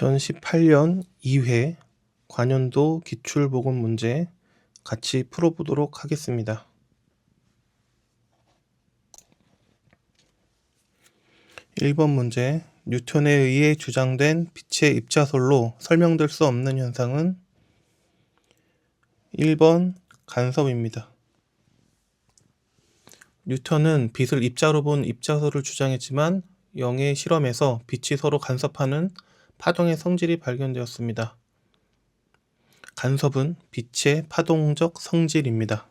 2018년 2회 관연도 기출보건 문제 같이 풀어보도록 하겠습니다. 1번 문제 뉴턴에 의해 주장된 빛의 입자설로 설명될 수 없는 현상은 1번 간섭입니다. 뉴턴은 빛을 입자로 본 입자설을 주장했지만 영의 실험에서 빛이 서로 간섭하는 파동의 성질이 발견되었습니다. 간섭은 빛의 파동적 성질입니다.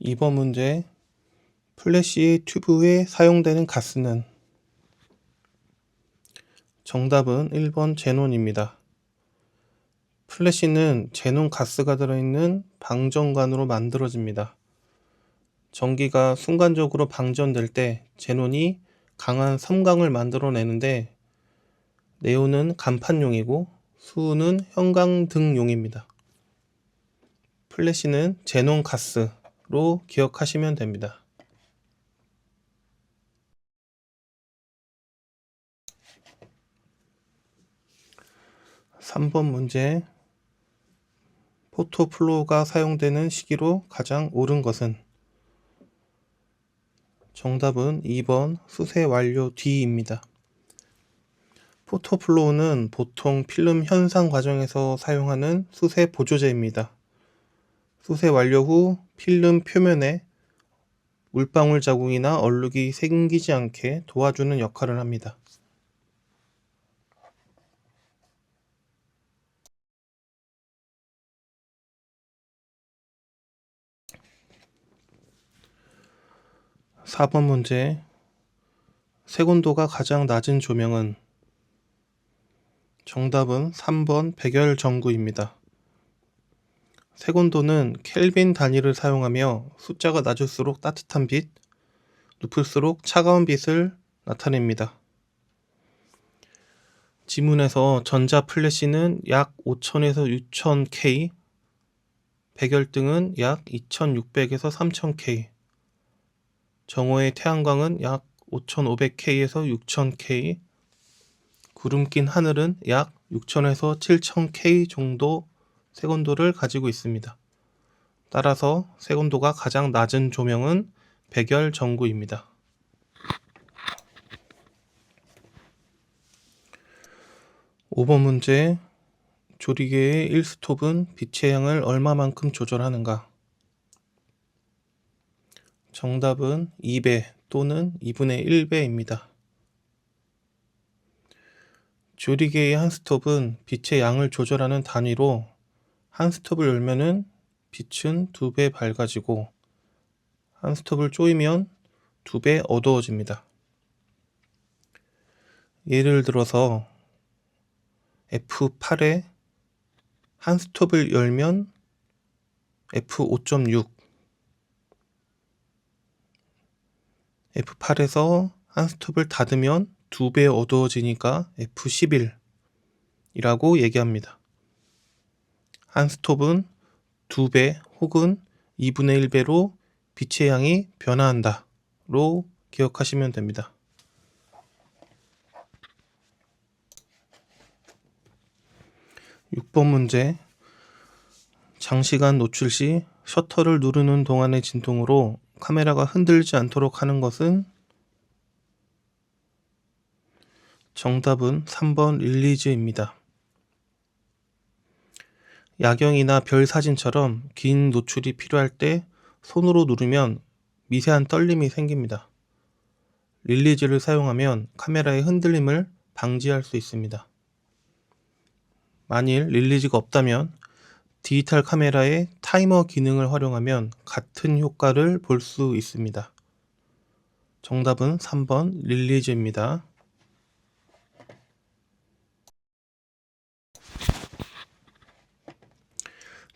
2번 문제 플래시의 튜브에 사용되는 가스는 정답은 1번 제논입니다. 플래시는 제논 가스가 들어있는 방전관으로 만들어집니다. 전기가 순간적으로 방전될 때 제논이 강한 섬광을 만들어내는데 네온은 간판용이고 수은 형광등용입니다. 플래시는 제논 가스로 기억하시면 됩니다. 3번 문제 포토플로우가 사용되는 시기로 가장 옳은 것은 정답은 2번 수세 완료 뒤입니다. 포토플로우는 보통 필름 현상 과정에서 사용하는 수세 보조제입니다. 수세 완료 후 필름 표면에 물방울 자국이나 얼룩이 생기지 않게 도와주는 역할을 합니다. 4번 문제 색온도가 가장 낮은 조명은 정답은 3번 백열 전구입니다. 색온도는 켈빈 단위를 사용하며 숫자가 낮을수록 따뜻한 빛, 높을수록 차가운 빛을 나타냅니다. 지문에서 전자 플래시는 약 5000에서 6000K, 백열등은 약 2600에서 3000K, 정오의 태양광은 약 5500K에서 6000K, 구름 낀 하늘은 약 6000에서 7000K 정도 색온도를 가지고 있습니다. 따라서 색온도가 가장 낮은 조명은 백열 전구입니다. 5번 문제 조리개의 1스톱은 빛의 양을 얼마만큼 조절하는가? 정답은 2배 또는 2분의 1배입니다. 조리개의 한 스톱은 빛의 양을 조절하는 단위로 한 스톱을 열면은 빛은 두배 밝아지고 한 스톱을 조이면 두배 어두워집니다. 예를 들어서 F8에 한 스톱을 열면 F5.6 F8에서 한 스톱을 닫으면 두 배 어두워지니까 F11이라고 얘기합니다. 한 스톱은 두 배 혹은 2분의 1배로 빛의 양이 변화한다 로 기억하시면 됩니다. (6번) 문제 장시간 노출 시 셔터를 누르는 동안의 진동으로 카메라가 흔들지 않도록 하는 것은 정답은 3번 릴리즈입니다. 야경이나 별 사진처럼 긴 노출이 필요할 때 손으로 누르면 미세한 떨림이 생깁니다. 릴리즈를 사용하면 카메라의 흔들림을 방지할 수 있습니다. 만일 릴리즈가 없다면 디지털 카메라의 타이머 기능을 활용하면 같은 효과를 볼 수 있습니다. 정답은 3번 릴리즈입니다.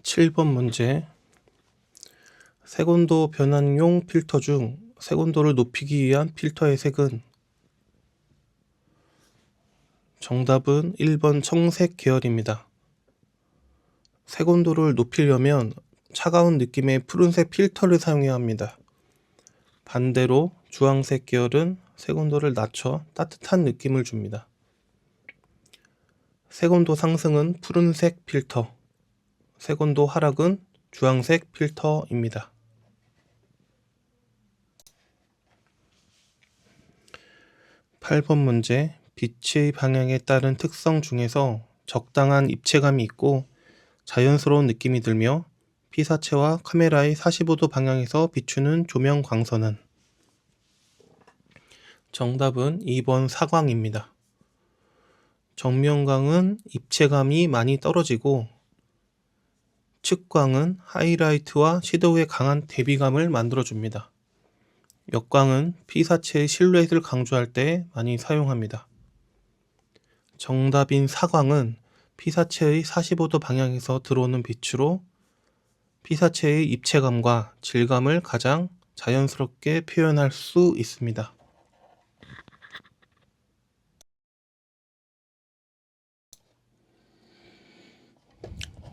7번 문제 색온도 변환용 필터 중 색온도를 높이기 위한 필터의 색은 정답은 1번 청색 계열입니다. 색온도를 높이려면 차가운 느낌의 푸른색 필터를 사용해야 합니다. 반대로 주황색 계열은 색온도를 낮춰 따뜻한 느낌을 줍니다. 색온도 상승은 푸른색 필터, 색온도 하락은 주황색 필터입니다. 8번 문제 빛의 방향에 따른 특성 중에서 적당한 입체감이 있고 자연스러운 느낌이 들며 피사체와 카메라의 45도 방향에서 비추는 조명 광선은 정답은 2번 사광입니다. 정면광은 입체감이 많이 떨어지고 측광은 하이라이트와 섀도우의 강한 대비감을 만들어줍니다. 역광은 피사체의 실루엣을 강조할 때 많이 사용합니다. 정답인 사광은 피사체의 45도 방향에서 들어오는 빛으로 피사체의 입체감과 질감을 가장 자연스럽게 표현할 수 있습니다.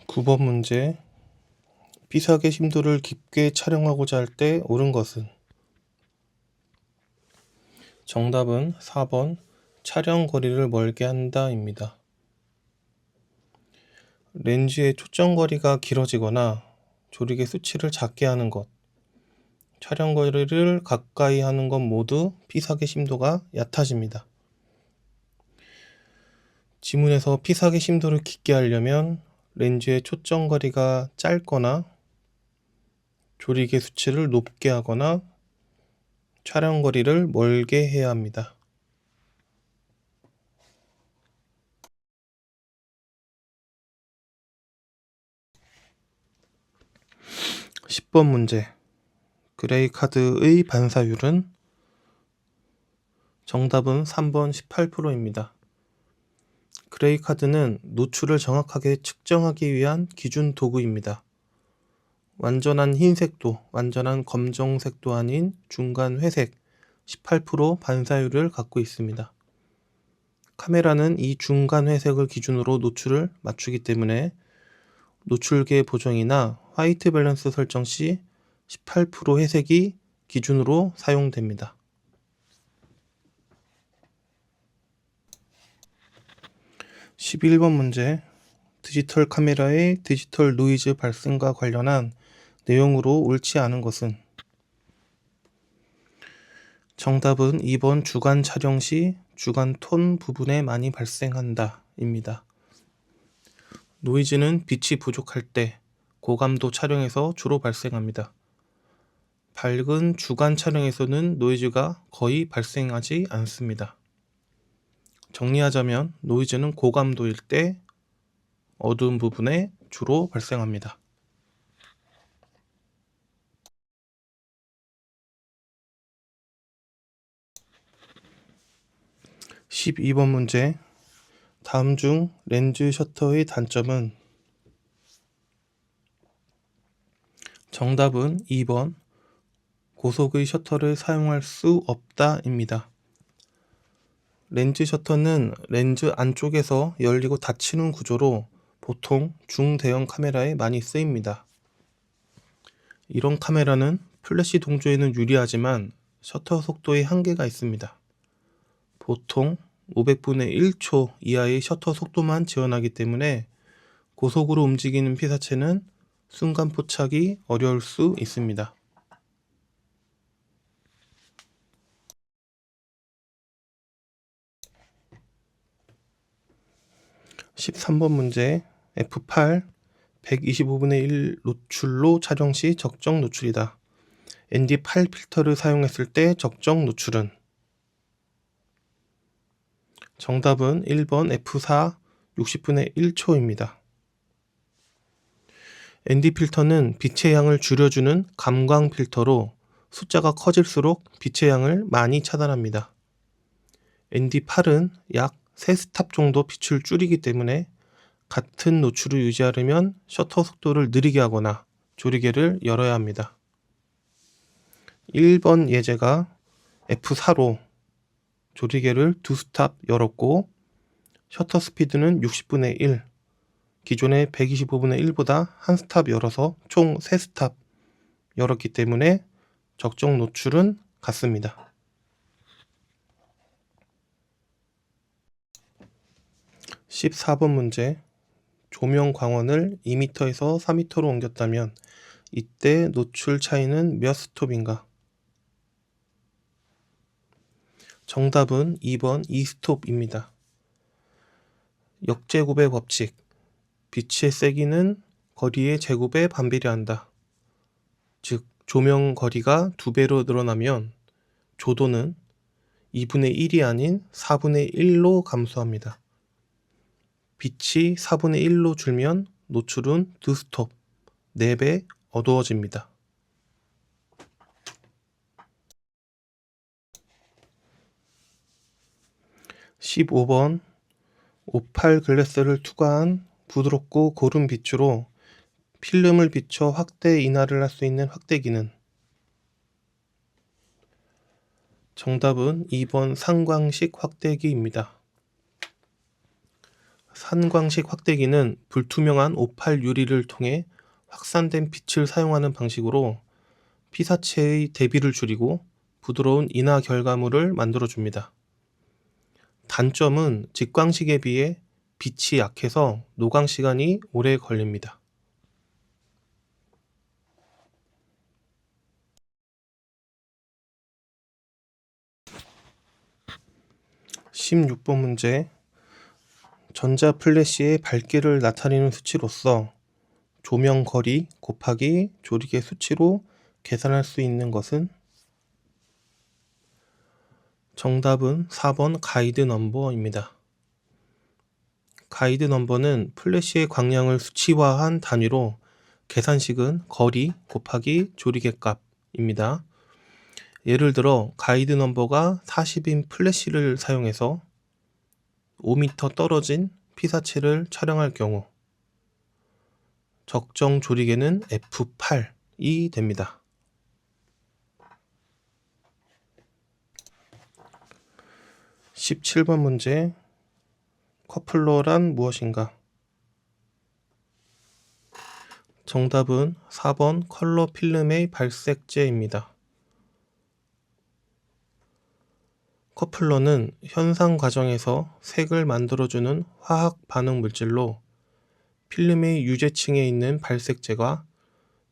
9번 문제 피사계 심도를 깊게 촬영하고자 할 때 옳은 것은 정답은 4번 촬영 거리를 멀게 한다입니다. 렌즈의 초점 거리가 길어지거나 조리개 수치를 작게 하는 것, 촬영 거리를 가까이 하는 것 모두 피사계 심도가 얕아집니다. 지문에서 피사계 심도를 깊게 하려면 렌즈의 초점 거리가 짧거나 조리개 수치를 높게 하거나 촬영 거리를 멀게 해야 합니다. (10번) 문제 그레이 카드의 반사율은 정답은 (3번) (18%입니다) 그레이 카드는 노출을 정확하게 측정하기 위한 기준 도구입니다. 완전한 흰색도 완전한 검정색도 아닌 중간 회색 18% 반사율을 갖고 있습니다. 카메라는 이 중간 회색을 기준으로 노출을 맞추기 때문에 노출계 보정이나 화이트 밸런스 설정 시 18% 회색이 기준으로 사용됩니다. 11번 문제 디지털 카메라의 디지털 노이즈 발생과 관련한 내용으로 옳지 않은 것은 정답은 2번 주간 촬영 시 주간 톤 부분에 많이 발생한다 입니다. 노이즈는 빛이 부족할 때 고감도 촬영에서 주로 발생합니다. 밝은 주간 촬영에서는 노이즈가 거의 발생하지 않습니다. 정리하자면 노이즈는 고감도일 때 어두운 부분에 주로 발생합니다. 12번 문제 다음 중 렌즈 셔터의 단점은 정답은 2번 고속의 셔터를 사용할 수 없다입니다. 렌즈 셔터는 렌즈 안쪽에서 열리고 닫히는 구조로 보통 중대형 카메라에 많이 쓰입니다. 이런 카메라는 플래시 동조에는 유리하지만 셔터 속도에 한계가 있습니다. 보통 500분의 1초 이하의 셔터 속도만 지원하기 때문에 고속으로 움직이는 피사체는 순간 포착이 어려울 수 있습니다. 13번 문제 F8 125분의 1 노출로 촬영 시 적정 노출이다. ND8 필터를 사용했을 때 적정 노출은 정답은 1번 F4 60분의 1초입니다. ND 필터는 빛의 양을 줄여주는 감광 필터로 숫자가 커질수록 빛의 양을 많이 차단합니다. ND8은 약 3스탑 정도 빛을 줄이기 때문에 같은 노출을 유지하려면 셔터 속도를 느리게 하거나 조리개를 열어야 합니다. 1번 예제가 F4로 조리개를 두 스탑 열었고 셔터 스피드는 60분의 1, 기존의 125분의 1보다 한 스탑 열어서 총 3스탑 열었기 때문에 적정 노출은 같습니다. 14번 문제 조명 광원을 2m에서 4m로 옮겼다면 이때 노출 차이는 몇 스톱인가? 정답은 2번 2스톱입니다. 역제곱의 법칙 빛의 세기는 거리의 제곱에 반비례한다. 즉 조명 거리가 두 배로 늘어나면 조도는 2분의 1이 아닌 4분의 1로 감소합니다. 빛이 4분의 1로 줄면 노출은 2스톱, 4배 어두워집니다. 15번 오팔 글래스를 투과한 부드럽고 고른 빛으로 필름을 비춰 확대 인하를 할 수 있는 확대기는 정답은 2번 상광식 확대기입니다. 산광식 확대기는 불투명한 오팔 유리를 통해 확산된 빛을 사용하는 방식으로 피사체의 대비를 줄이고 부드러운 인화 결과물을 만들어줍니다. 단점은 직광식에 비해 빛이 약해서 노광 시간이 오래 걸립니다. (16번) 문제 전자 플래시의 밝기를 나타내는 수치로서 조명 거리 곱하기 조리개 수치로 계산할 수 있는 것은 정답은 4번 가이드 넘버입니다. 가이드 넘버는 플래시의 광량을 수치화한 단위로 계산식은 거리 곱하기 조리개 값입니다. 예를 들어 가이드 넘버가 40인 플래시를 사용해서 5m 떨어진 피사체를 촬영할 경우 적정 조리개는 F8이 됩니다. 17번 문제 커플러란 무엇인가? 정답은 4번 컬러 필름의 발색제입니다. 커플러는 현상 과정에서 색을 만들어주는 화학 반응 물질로 필름의 유제층에 있는 발색제가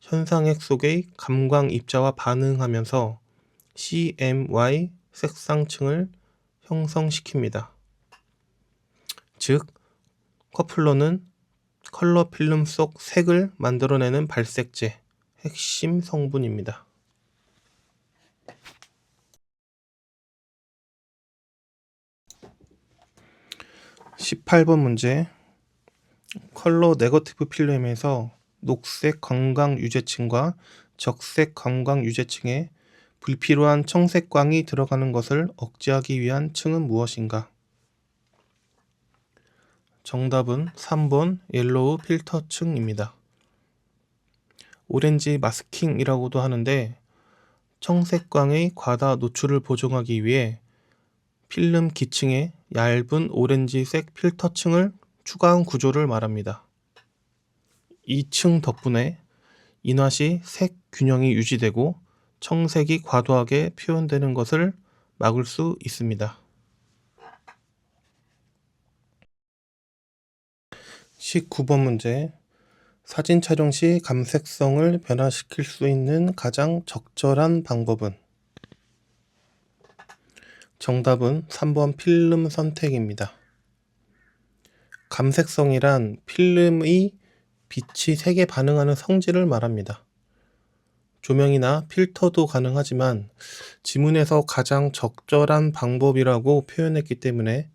현상액 속의 감광 입자와 반응하면서 CMY 색상층을 형성시킵니다. 즉, 커플러는 컬러 필름 속 색을 만들어내는 발색제, 핵심 성분입니다. 18번 문제 컬러 네거티브 필름에서 녹색 관광 유제층과 적색 관광 유제층에 불필요한 청색광이 들어가는 것을 억제하기 위한 층은 무엇인가? 정답은 3번 옐로우 필터 층입니다. 오렌지 마스킹이라고도 하는데 청색광의 과다 노출을 보정하기 위해 필름 기층에 얇은 오렌지색 필터층을 추가한 구조를 말합니다. 이층 덕분에 인화 시 색 균형이 유지되고 청색이 과도하게 표현되는 것을 막을 수 있습니다. 19번 문제 사진 촬영 시 감색성을 변화시킬 수 있는 가장 적절한 방법은 정답은 3번 필름 선택입니다. 감색성이란 필름의 빛이 색에 반응하는 성질을 말합니다. 조명이나 필터도 가능하지만 지문에서 가장 적절한 방법이라고 표현했기 때문에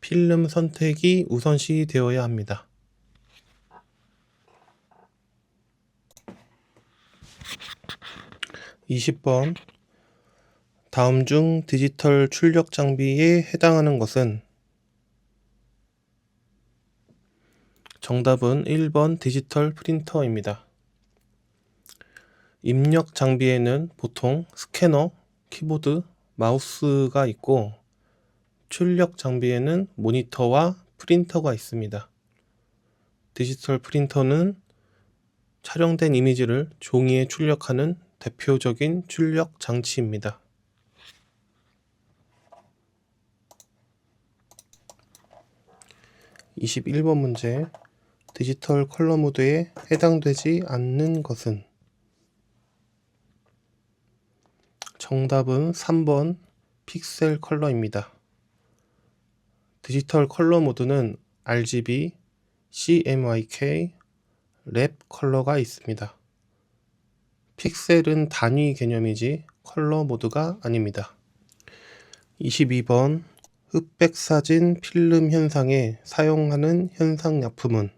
필름 선택이 우선시 되어야 합니다. 20번 다음 중 디지털 출력 장비에 해당하는 것은 정답은 1번 디지털 프린터입니다. 입력 장비에는 보통 스캐너, 키보드, 마우스가 있고 출력 장비에는 모니터와 프린터가 있습니다. 디지털 프린터는 촬영된 이미지를 종이에 출력하는 대표적인 출력 장치입니다. 21번 문제 디지털 컬러 모드에 해당되지 않는 것은 정답은 3번 픽셀 컬러입니다. 디지털 컬러 모드는 RGB, CMYK, 랩 컬러가 있습니다. 픽셀은 단위 개념이지 컬러 모드가 아닙니다. 22번 흑백 사진 필름 현상에 사용하는 현상 약품은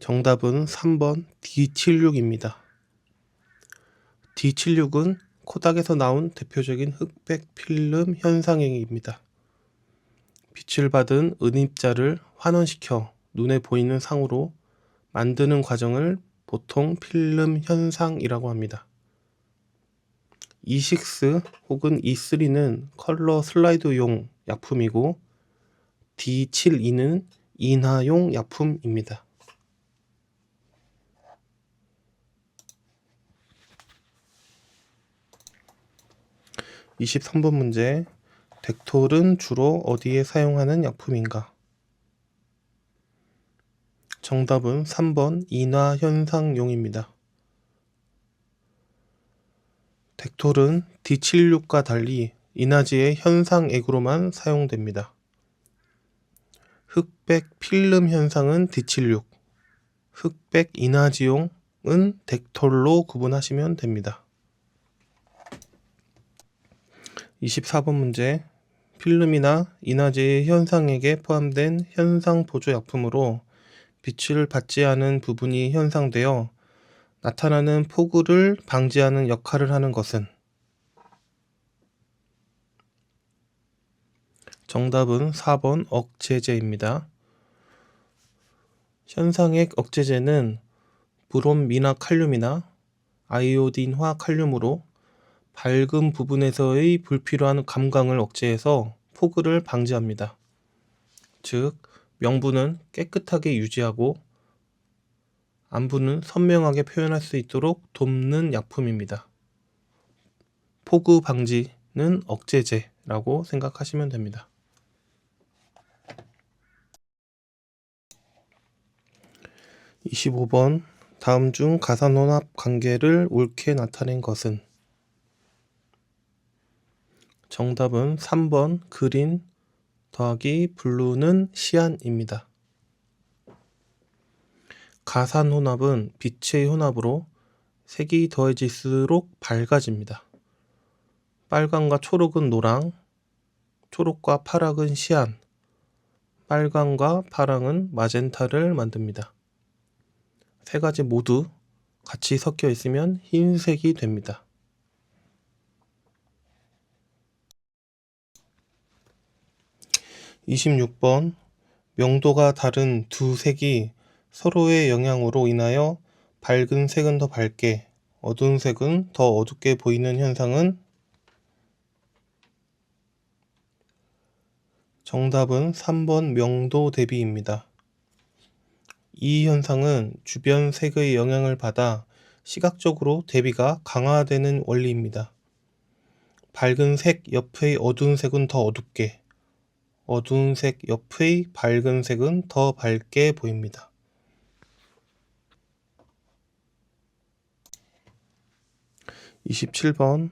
정답은 3번 D76입니다. D76은 코닥에서 나온 대표적인 흑백 필름 현상행위입니다. 빛을 받은 은입자를 환원시켜 눈에 보이는 상으로 만드는 과정을 보통 필름 현상이라고 합니다. E6 혹은 E3는 컬러 슬라이드용 약품이고 D72는 인화용 약품입니다. 23번 문제 덱톨은 주로 어디에 사용하는 약품인가? 정답은 3번 인화 현상용입니다. 덱톨은 D76과 달리 인화지의 현상액으로만 사용됩니다. 흑백 필름 현상은 D76, 흑백 인화지용은 덱톨로 구분하시면 됩니다. 24번 문제 필름이나 인화제의 현상액에 포함된 현상 보조 약품으로 빛을 받지 않은 부분이 현상되어 나타나는 폭우를 방지하는 역할을 하는 것은 정답은 4번 억제제입니다. 현상액 억제제는 브롬 미나 칼륨이나 아이오딘화 칼륨으로 밝은 부분에서의 불필요한 감광을 억제해서 포그를 방지합니다. 즉, 명부는 깨끗하게 유지하고 안부는 선명하게 표현할 수 있도록 돕는 약품입니다. 포그 방지는 억제제라고 생각하시면 됩니다. 25번 다음 중 가산혼합 관계를 옳게 나타낸 것은 정답은 3번 그린 더하기 블루는 시안입니다. 가산 혼합은 빛의 혼합으로 색이 더해질수록 밝아집니다. 빨강과 초록은 노랑, 초록과 파랑은 시안, 빨강과 파랑은 마젠타를 만듭니다. 세 가지 모두 같이 섞여 있으면 흰색이 됩니다. 26번 명도가 다른 두 색이 서로의 영향으로 인하여 밝은 색은 더 밝게, 어두운 색은 더 어둡게 보이는 현상은 정답은 3번 명도 대비입니다. 이 현상은 주변 색의 영향을 받아 시각적으로 대비가 강화되는 원리입니다. 밝은 색 옆의 어두운 색은 더 어둡게, 어두운 색 옆의 밝은 색은 더 밝게 보입니다. 이십칠 번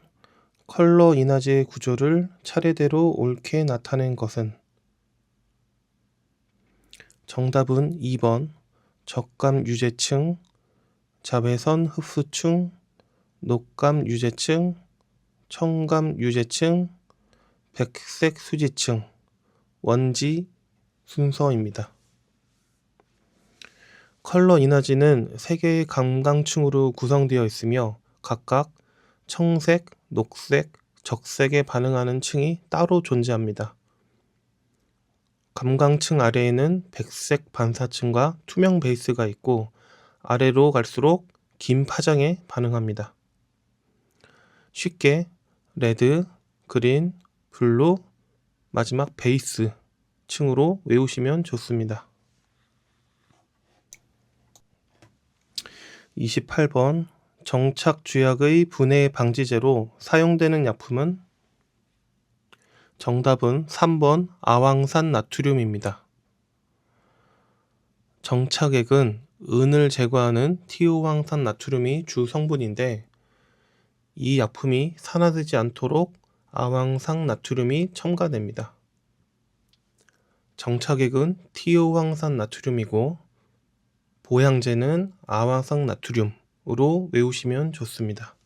컬러 인화제의 구조를 차례대로 옳게 나타낸 것은 정답은 2번 적감 유제층, 자외선 흡수층, 녹감 유제층, 청감 유제층, 백색 수지층 원지 순서입니다. 컬러 인화지는 3개의 감광층으로 구성되어 있으며 각각 청색, 녹색, 적색에 반응하는 층이 따로 존재합니다. 감광층 아래에는 백색 반사층과 투명 베이스가 있고 아래로 갈수록 긴 파장에 반응합니다. 쉽게 레드, 그린, 블루, 마지막 베이스 층으로 외우시면 좋습니다. 28번 정착쥐약의 분해 방지제로 사용되는 약품은 정답은 3번 아황산 나트륨입니다. 정착액은 은을 제거하는 티오황산 나트륨이 주 성분인데 이 약품이 산화되지 않도록 아황산 나트륨이 첨가됩니다. 정착액은 티오황산 나트륨이고 보양제는 아황산 나트륨으로 외우시면 좋습니다.